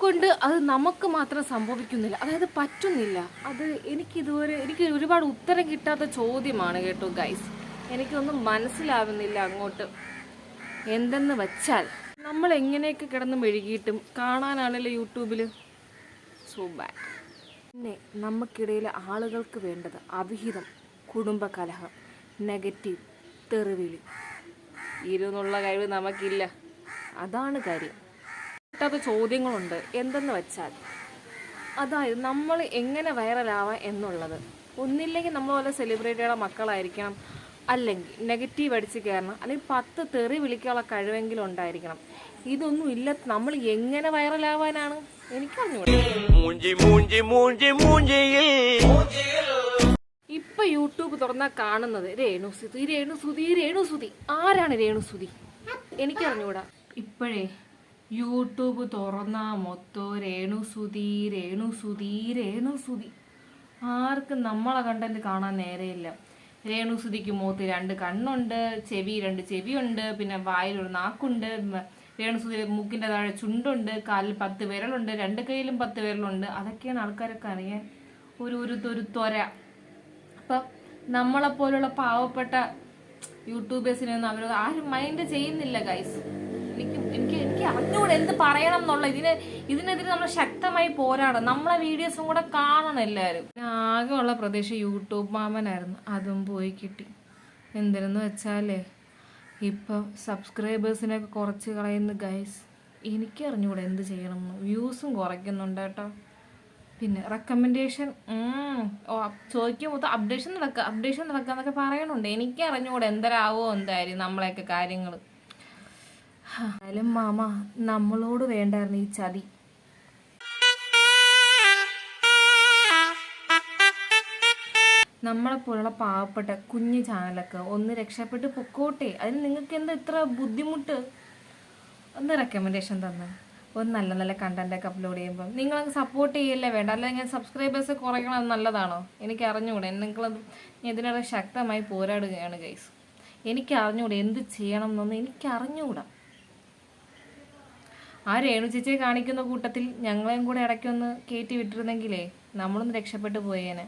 എന്തുകൊണ്ട് അത് നമുക്ക് മാത്രം സംഭവിക്കുന്നില്ല. അതായത് പറ്റുന്നില്ല. അത് എനിക്കിതുവരെ എനിക്ക് ഒരുപാട് ഉത്തരം കിട്ടാത്ത ചോദ്യമാണ് കേട്ടോ ഗൈസ് എനിക്കൊന്നും മനസ്സിലാവുന്നില്ല അങ്ങോട്ട്. എന്തെന്ന് വെച്ചാൽ നമ്മൾ എങ്ങനെയൊക്കെ കിടന്ന് മെഴുകിയിട്ടും കാണാനാണല്ലോ യൂട്യൂബിൽ സോ ബാക്ക് പിന്നെ നമുക്കിടയിൽ ആളുകൾക്ക് വേണ്ടത് അവിഹിതം കുടുംബകലഹം നെഗറ്റീവ് തെറിവിളി. ഇരുന്നുള്ള കഴിവ് നമുക്കില്ല. അതാണ് കാര്യം. കിട്ടാത്ത ചോദ്യങ്ങളുണ്ട്. എന്തെന്ന് വെച്ചാൽ അതായത് നമ്മൾ എങ്ങനെ വൈറലാവാം എന്നുള്ളത്. ഒന്നില്ലെങ്കിൽ നമ്മൾ പോലെ സെലിബ്രിറ്റിയുടെ മക്കളായിരിക്കണം അല്ലെങ്കിൽ നെഗറ്റീവ് അടിച്ച് കയറണം അല്ലെങ്കിൽ പത്ത് തെറി വിളിക്കാനുള്ള കഴിവെങ്കിലും ഉണ്ടായിരിക്കണം. ഇതൊന്നും ഇല്ല. നമ്മൾ എങ്ങനെ വൈറലാവാനാണ് എനിക്കറിഞ്ഞൂടാ. മൂഞ്ചി മൂഞ്ചി മൂഞ്ചി മൂഞ്ചിയിൽ. ഇപ്പൊ യൂട്യൂബ് തുറന്നാൽ കാണുന്നത് രേണുസുതി രേണുസുതി രേണുസുതി ആരാണ് രേണുസുതി എനിക്കറിഞ്ഞൂടാ. ഇപ്പോഴേ യൂട്യൂബ് തുറന്നാ മൊത്തം രേണുസുതി രേണുസുതി രേണുസുതി. ആർക്കും നമ്മളെ കണ്ടന്റ് കാണാൻ നേരെയില്ല. രേണുസുതിക്ക് മുഖത്ത് രണ്ട് കണ്ണുണ്ട് ചെവി രണ്ട് ചെവിയുണ്ട് പിന്നെ വായിലൊരു നാക്കുണ്ട് രേണു രേണുസുതി മൂക്കിന്റെ താഴെ ചുണ്ടുണ്ട് കാലിൽ പത്ത് വിരലുണ്ട് രണ്ട് കൈയിലും പത്ത് വിരലുണ്ട്. അതൊക്കെയാണ് ആൾക്കാരൊക്കെ അറിയാൻ. ഒരു ഒരു ഒരു ത്വര. അപ്പം നമ്മളെപ്പോലുള്ള പാവപ്പെട്ട യൂട്യൂബേഴ്സിനെ ഒന്നും അവർ ആരും മൈൻഡ് ചെയ്യുന്നില്ല ഗൈസ് അറിഞ്ഞുകൂടെ എന്ത് പറയണം എന്നുള്ള ഇതിന് ഇതിനെതിരെ നമ്മൾ ശക്തമായി പോരാടണം. നമ്മളെ വീഡിയോസും കൂടെ കാണണം എല്ലാവരും. ആകെയുള്ള പ്രദേശം യൂട്യൂബ് മാമനായിരുന്നു. അതും പോയി കിട്ടി. എന്തിനെന്ന് വെച്ചാലേ ഇപ്പം സബ്സ്ക്രൈബേഴ്സിനൊക്കെ കുറച്ച് കളയുന്നു ഗൈസ് എനിക്കറിഞ്ഞുകൂടെ എന്ത് ചെയ്യണം വ്യൂസും കുറയ്ക്കുന്നുണ്ട് കേട്ടോ. പിന്നെ റെക്കമെൻഡേഷൻ ഓ ചോദിക്കും മൊത്തം അപ്ഡേഷൻ നടക്കുക അപ്ഡേഷൻ നടക്കുക എന്നൊക്കെ പറയണുണ്ട്. എനിക്ക് അറിഞ്ഞുകൂടെ എന്തരാവോ എന്തായാലും നമ്മളെയൊക്കെ കാര്യങ്ങൾ എന്നാലും മാമ നമ്മളോട് വേണ്ടായിരുന്നു ഈ ചതി. നമ്മളെപ്പോലുള്ള പാവപ്പെട്ട കുഞ്ഞു ചാനലൊക്കെ ഒന്ന് രക്ഷപ്പെട്ട് പൊക്കോട്ടെ. അതിന് നിങ്ങൾക്ക് എന്താ ഇത്ര ബുദ്ധിമുട്ട്? ഒന്ന് റെക്കമെൻഡേഷൻ തന്നെ. ഒന്ന് നല്ല നല്ല കണ്ടന്റ് ഒക്കെ അപ്ലോഡ് ചെയ്യുമ്പോൾ നിങ്ങൾക്ക് സപ്പോർട്ട് ചെയ്യല്ലേ വേണ്ട? അല്ലെങ്കിൽ ഞാൻ സബ്സ്ക്രൈബേഴ്സ് കുറയ്ക്കണം നല്ലതാണോ? എനിക്ക് അറിഞ്ഞുകൂടെ നിങ്ങളത് ഇതിനോട് ശക്തമായി പോരാടുകയാണ് ഗൈസ് എനിക്ക് അറിഞ്ഞുകൂടെ എന്ത് ചെയ്യണം എന്നൊന്നും എനിക്ക് അറിഞ്ഞുകൂടാ ആ രേണു ചേച്ചിയെ കാണിക്കുന്ന കൂട്ടത്തിൽ ഞങ്ങളെയും കൂടെ ഇടയ്ക്കൊന്ന് കയറ്റി വിട്ടിരുന്നെങ്കിലേ നമ്മളൊന്ന് രക്ഷപ്പെട്ടു പോയേനെ.